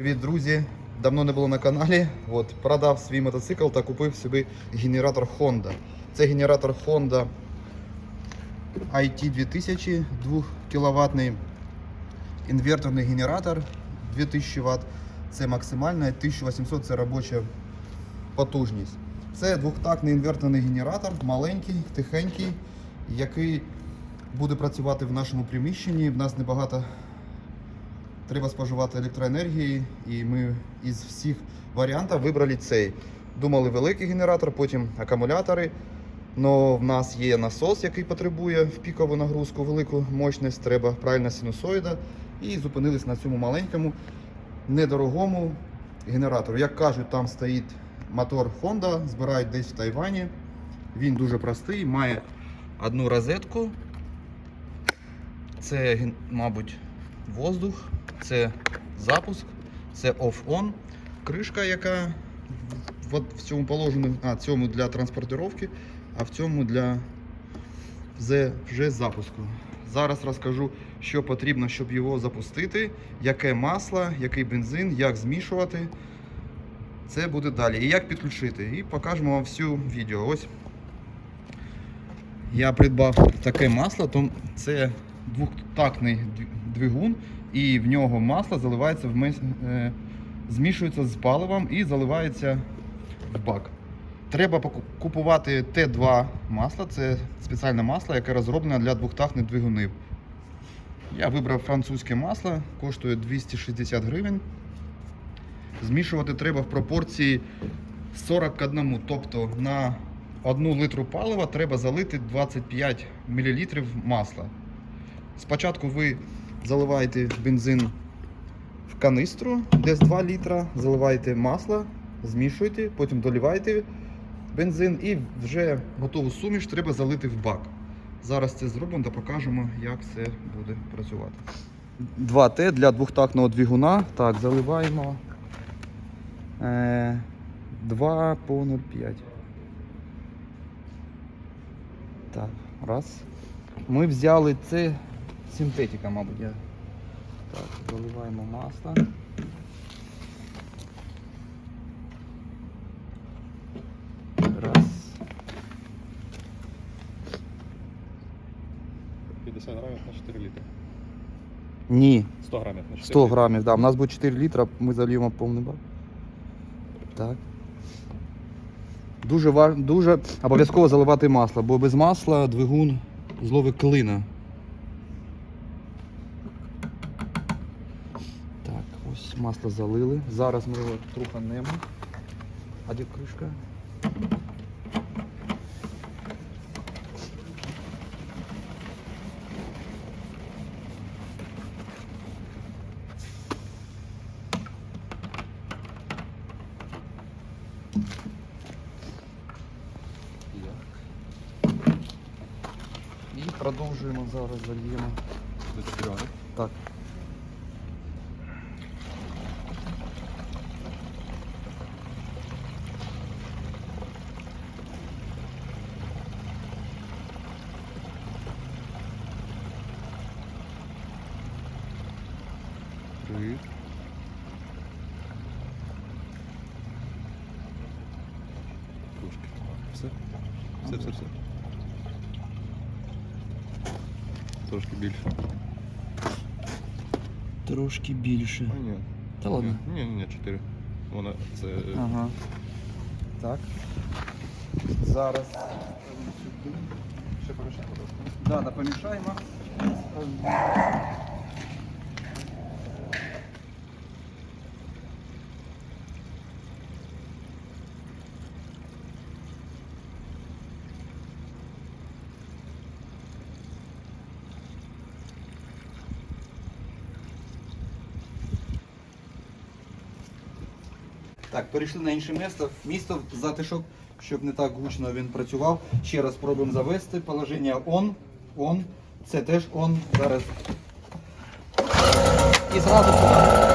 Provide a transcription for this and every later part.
Привіт, друзі! Давно не було на каналі. От, продав свій мотоцикл та купив собі генератор Honda. Це генератор Honda IT2000 2 кВт інверторний генератор 2000 Вт. Це максимальна, 1800 це робоча потужність. Це двохтактний інверторний генератор, маленький, тихенький, який буде працювати в нашому приміщенні. В нас небагато треба споживати електроенергії, і ми із всіх варіантів вибрали цей. Думали великий генератор, потім акумулятори. Но в нас є насос, який потребує в пікову нагрузку, велику мощність, треба правильна синусоїда. І зупинились на цьому маленькому, недорогому генератору. Як кажуть, там стоїть мотор Honda, збирають десь в Тайвані. Він дуже простий, має одну розетку. Це, мабуть, воздух, це запуск, це off-on, кришка, яка в, цьому положенні, а цьому для транспортировки, а в цьому для вже, запуску. Зараз розкажу, що потрібно, щоб його запустити, яке масло, який бензин, як змішувати. Це буде далі. І як підключити. І покажемо вам всю відео. Ось я придбав таке масло, то це двохтактний двигун, і в нього масло заливається в е, змішується з паливом і заливається в бак. Треба купувати Т2 масло, це спеціальне масло, яке розроблено для двохтактних двигунів. Я вибрав французьке масло, коштує 260 гривень. Змішувати треба в пропорції 40 к 1, тобто на 1 литру палива треба залити 25 мл масла. Спочатку ви заливаєте бензин в канистру, десь 2 літра, заливаєте масло, змішуєте, потім доліваєте бензин і вже готову суміш треба залити в бак. Зараз це зробимо та покажемо, як це буде працювати. 2Т для двохтактного двигуна. Так, заливаємо е, 2 по 0,5. Так, раз. Ми взяли це синтетика, мабуть. Я... Так, заливаємо масло. Раз. 50 грамів на 4 літри. Ні, 100 грамів на 4 100 літри. грамів, да. У нас буде 4 літра, ми зальємо повний бак. Так. Дуже, ва- дуже обов'язково заливати масло, бо без масла двигун зловить клина. Так, ось масло залили. Зараз ми його труханемо. А де кришка? І продовжуємо зараз зальємо. До 4. Так. Три. Трошки. Все? Все, все, все. Трошки більше. Трошки більше. А, ні. Та ладно. Ні, ні, ні, 4. Вона це. е, Ага. Так. Зараз. Ще ласка. Да, да, помішаємо. Так, перейшли на інше місто. Місто затишок, щоб не так гучно він працював. Ще раз спробуємо завести. Положення он, он, Це теж он, Зараз. І зразу сюди.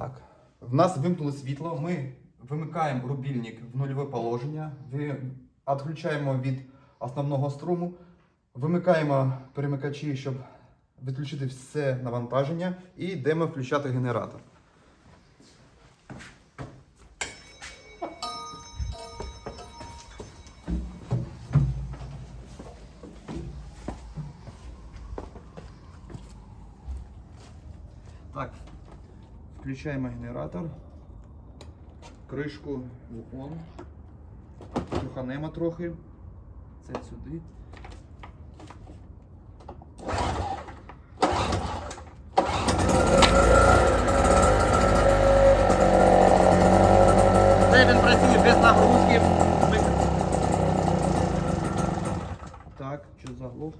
Так. В нас вимкнуло світло. Ми вимикаємо рубільник в нульове положення, відключаємо від основного струму, вимикаємо перемикачі, щоб відключити все навантаження, і йдемо включати генератор. Включаємо генератор. Кришку в он. Труханемо трохи. Це сюди. Це він працює без нагрузки. Так, що заглох?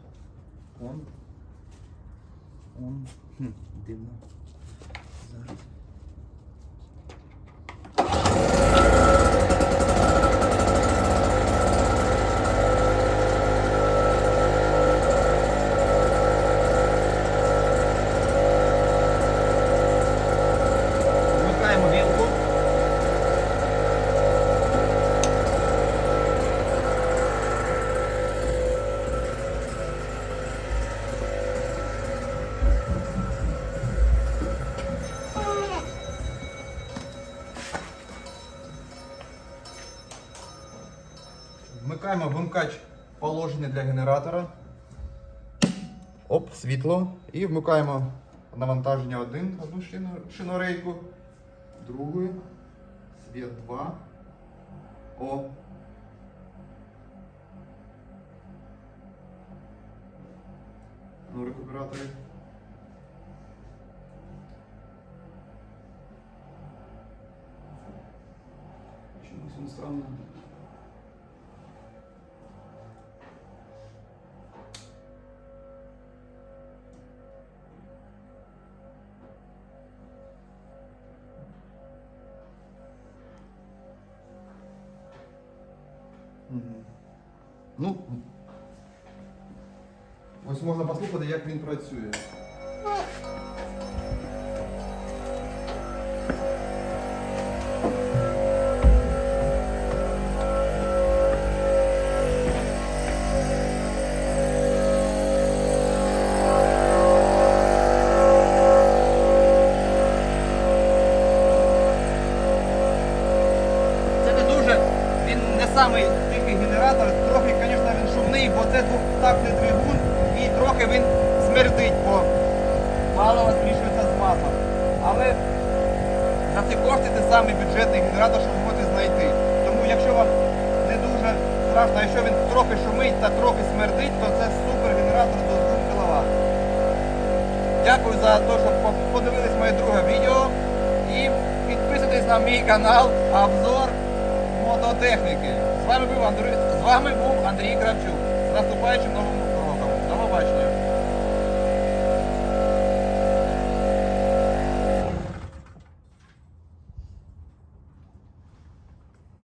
Он. Он. Хм, дивно. Вмикаємо вимкач положення для генератора. Оп, світло. І вмикаємо навантаження один, одну шинорейку, другу, світ 2. О. Ну, рекуператори. Чомусь він странно. Ну, ось можна послухати, як він працює. Це тихий генератор, трохи, звісно, він шумний, бо це двохтактний двигун і трохи він смердить, бо паливо змішується з маслом. Але за ці кошти це самий бюджетний генератор, що ви можете знайти. Тому якщо вам не дуже страшно, якщо він трохи шумить та трохи смердить, то це супер генератор до 2 кВт. Дякую за те, що подивились моє друге відео. І підписуйтесь на мій канал Обзор мототехніки. З вами був Андрій, з вами був Андрій Кравчук. Наступаючим новим.